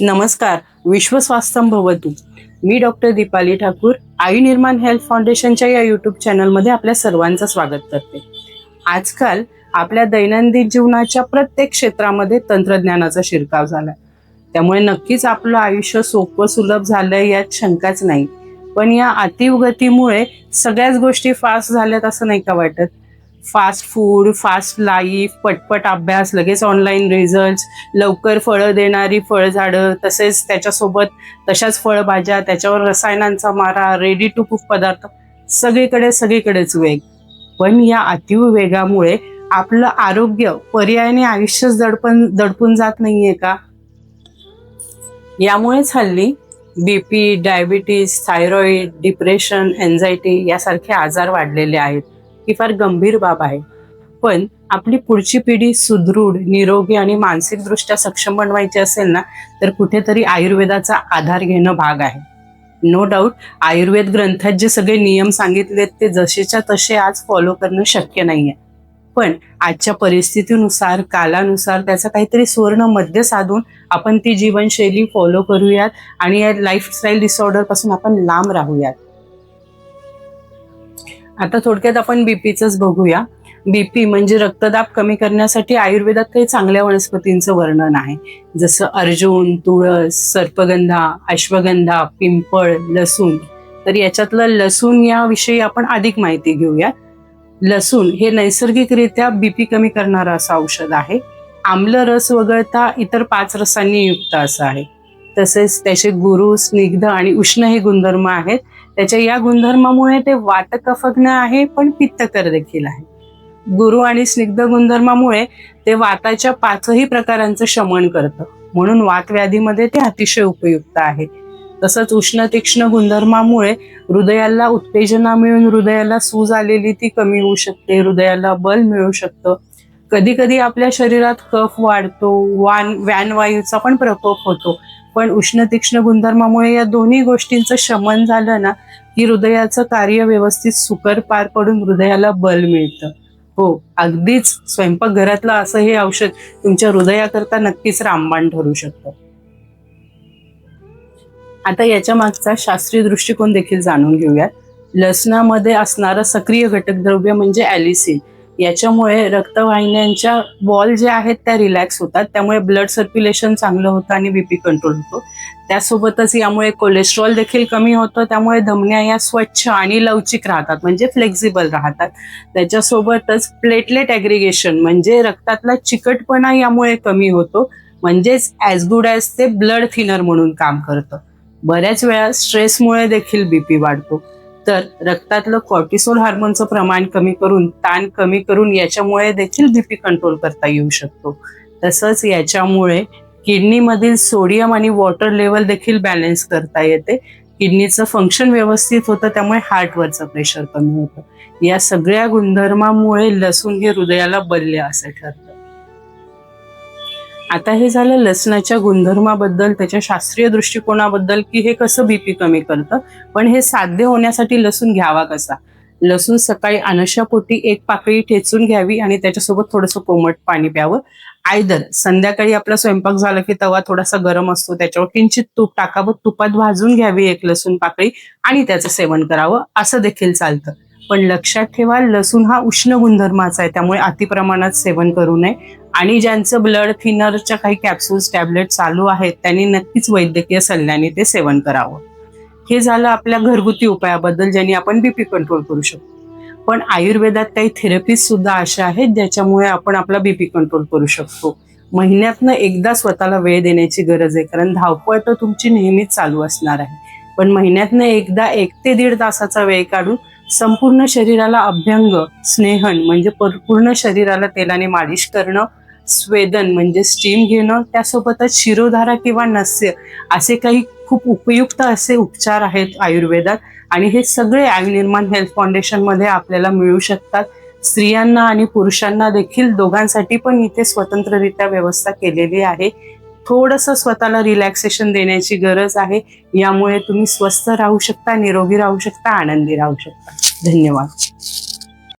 नमस्कार विश्वस्वास्थ्यम भवतु मी डॉक्टर दीपाली ठाकूर आई निर्माण हेल्थ फाउंडेशनच्या या यूट्यूब चॅनलमध्ये आपल्या सर्वांचं स्वागत करते. आजकाल आपल्या दैनंदिन जीवनाच्या प्रत्येक क्षेत्रामध्ये तंत्रज्ञानाचा शिरकाव झाला त्यामुळे नक्कीच आपलं आयुष्य सोपं सुलभ झालंय यात शंकाच नाही. पण या अतिवगतीमुळे सगळ्याच गोष्टी फास्ट झाल्यात असं नाही का वाटत? फास्ट फूड फास्ट लाईफ पटपट अभ्यास लगेच ऑनलाईन रिझल्ट लवकर फळं देणारी फळझाडं तसेच त्याच्यासोबत तशाच फळभाज्या त्याच्यावर रसायनांचा मारा रेडी टू कुक पदार्थ सगळीकडे सगळीकडेच वेग. पण या अतिव वेगामुळे आपलं आरोग्य पर्यायाने आयुष्यच दडपण दडपून जात नाहीये का? यामुळेच हल्ली BP diabetes thyroid depression anxiety यासारखे आजार वाढलेले आहेत. ही फार गंभीर बाब आहे. पण आपली पुढची पिढी सुदृढ निरोगी आणि मानसिकदृष्ट्या सक्षम बनवायची असेल ना तर कुठेतरी आयुर्वेदाचा आधार घेणं भाग आहे. नो डाऊट आयुर्वेद ग्रंथात जे सगळे नियम सांगितलेत ते जसेच्या तसे आज फॉलो करणं शक्य नाहीये. पण आजच्या परिस्थितीनुसार कालानुसार त्याचा काहीतरी सुवर्ण मध्य साधून आपण ती जीवनशैली फॉलो करूयात आणि या लाईफस्टाईल डिसऑर्डरपासून आपण लांब राहूयात. आता थोडक्यात आपण बीपीचंच बघूया. बीपी म्हणजे रक्तदाब कमी करण्यासाठी आयुर्वेदात काही चांगल्या वनस्पतींचं वर्णन आहे. जसं अर्जुन तुळस सर्पगंधा अश्वगंधा पिंपळ लसूण. तर याच्यातलं लसूण याविषयी आपण अधिक माहिती घेऊया. लसूण हे नैसर्गिकरित्या बीपी कमी करणारं असं औषध आहे. आम्ल रस वगळता इतर पाच रसांनी युक्त असं आहे. तसेच त्याचे गुरु स्निग्ध आणि उष्ण हे गुणधर्म आहेत. त्याच्या या गुणधर्मामुळे ते वातकफग्न आहे पण पित्तकर देखील आहे. गुरु आणि स्निग्ध गुणधर्मामुळे ते वाताच्या पाचही प्रकारांचं शमन करतं. म्हणून वातव्याधीमध्ये ते अतिशय उपयुक्त आहे. तसंच उष्ण तीक्ष्ण गुणधर्मामुळे हृदयाला उत्तेजना मिळून हृदयाला सूज आलेली ती कमी होऊ शकते हृदयाला बल मिळू शकतं. कधी कधी आपल्या शरीरात कफ वाढतो वान व्यानवायूचा पण प्रकोप होतो. पण उष्ण तीक्ष्ण गुणधर्मामुळे या दोन्ही गोष्टींचं शमन झालं ना की हृदयाचं कार्य व्यवस्थित सुकर पार पडून हृदयाला बल मिळतं. हो अगदीच स्वयंपाकघरातलं असं हे औषध तुमच्या हृदयाकरता नक्कीच रामबाण ठरू शकतं. आता याच्या मागचा शास्त्रीय दृष्टिकोन देखील जाणून घेऊयात. लसणामध्ये असणारं सक्रिय घटक द्रव्य म्हणजे ॲलिसिन. याच्यामुळे रक्तवाहिन्यांच्या वॉल जे आहेत त्या रिलॅक्स होतात. त्यामुळे ब्लड सर्क्युलेशन चांगलं होतं आणि बीपी कंट्रोल होतो. त्यासोबतच यामुळे कोलेस्ट्रॉल देखील कमी होतं. त्यामुळे धमन्या या स्वच्छ आणि लवचिक राहतात म्हणजे फ्लेक्झिबल राहतात. त्याच्यासोबतच प्लेटलेट ॲग्रिगेशन म्हणजे रक्तातला चिकटपणा यामुळे कमी होतो. म्हणजेच ॲज गुड ॲज ते ब्लड थिनर म्हणून काम करतं. बऱ्याच वेळा स्ट्रेसमुळे देखील बीपी वाढतो. तर रक्तातलं कॉर्टिसोल हार्मोनचं प्रमाण कमी करून ताण कमी करून याच्यामुळे देखील बीपी कंट्रोल करता येऊ शकतो. तसंच याच्यामुळे किडनीमधील सोडियम आणि वॉटर लेवल देखील बॅलन्स करता येते. किडनीचं फंक्शन व्यवस्थित होतं त्यामुळे हार्टवरचं प्रेशर कमी होतं. या सगळ्या गुणधर्मामुळे लसूण हे हृदयाला बल्य असं ठरतं. आता हे झालं लसणाच्या गुणधर्माबद्दल त्याच्या शास्त्रीय दृष्टिकोनाबद्दल की हे कसं बीपी कमी करतं? पण हे साध्य होण्यासाठी लसूण घ्यावा कसा? लसूण सकाळी अनशापोटी एक पाकळी ठेचून घ्यावी आणि त्याच्यासोबत थोडंसं कोमट पाणी प्यावं. आयदर संध्याकाळी आपला स्वयंपाक झाला की तवा थोडासा गरम असतो त्याच्यावर किंचित तूप टाकावं. तुपात भाजून घ्यावी एक लसूण पाकळी आणि त्याचं सेवन करावं. असं देखील चालतं. पण लक्षात ठेवा लसूण हा उष्ण गुणधर्माचा आहे त्यामुळे अतिप्रमाणात सेवन करू नये. आणि ज्यांचं ब्लड थिनरच्या काही कॅप्सूल्स टॅबलेट चालू आहेत त्यांनी नक्कीच वैद्यकीय सल्ल्याने ते सेवन करावं. हे झालं आपल्या घरगुती उपायाबद्दल ज्यांनी आपण बीपी कंट्रोल करू शकतो. पण आयुर्वेदात काही थेरपीज सुद्धा अशा आहेत ज्याच्यामुळे आपण आपला बीपी कंट्रोल करू शकतो. महिन्यातनं एकदा स्वतःला वेळ देण्याची गरज आहे कारण धावपळ तर तुमची नेहमीच चालू असणार आहे. पण महिन्यातनं एकदा एक ते दीड तासाचा वेळ काढून संपूर्ण शरीराला अभ्यंग स्नेहन म्हणजे पूर्ण शरीराला तेलाने मालिश करणं स्वेदन म्हणजे स्टीम घेणं त्यासोबतच शिरोधारा किंवा नस्य असे काही खूप उपयुक्त असे उपचार आहेत आयुर्वेदात. आणि हे सगळे आयुर्निर्माण हेल्थ फाउंडेशनमध्ये आपल्याला मिळू शकतात. स्त्रियांना आणि पुरुषांना देखील दोघांसाठी पण इथे स्वतंत्ररित्या व्यवस्था केलेली आहे. थोडंसं स्वतःला रिलॅक्सेशन देण्याची गरज आहे. यामुळे तुम्ही स्वस्थ राहू शकता निरोगी राहू शकता आनंदी राहू शकता. धन्यवाद.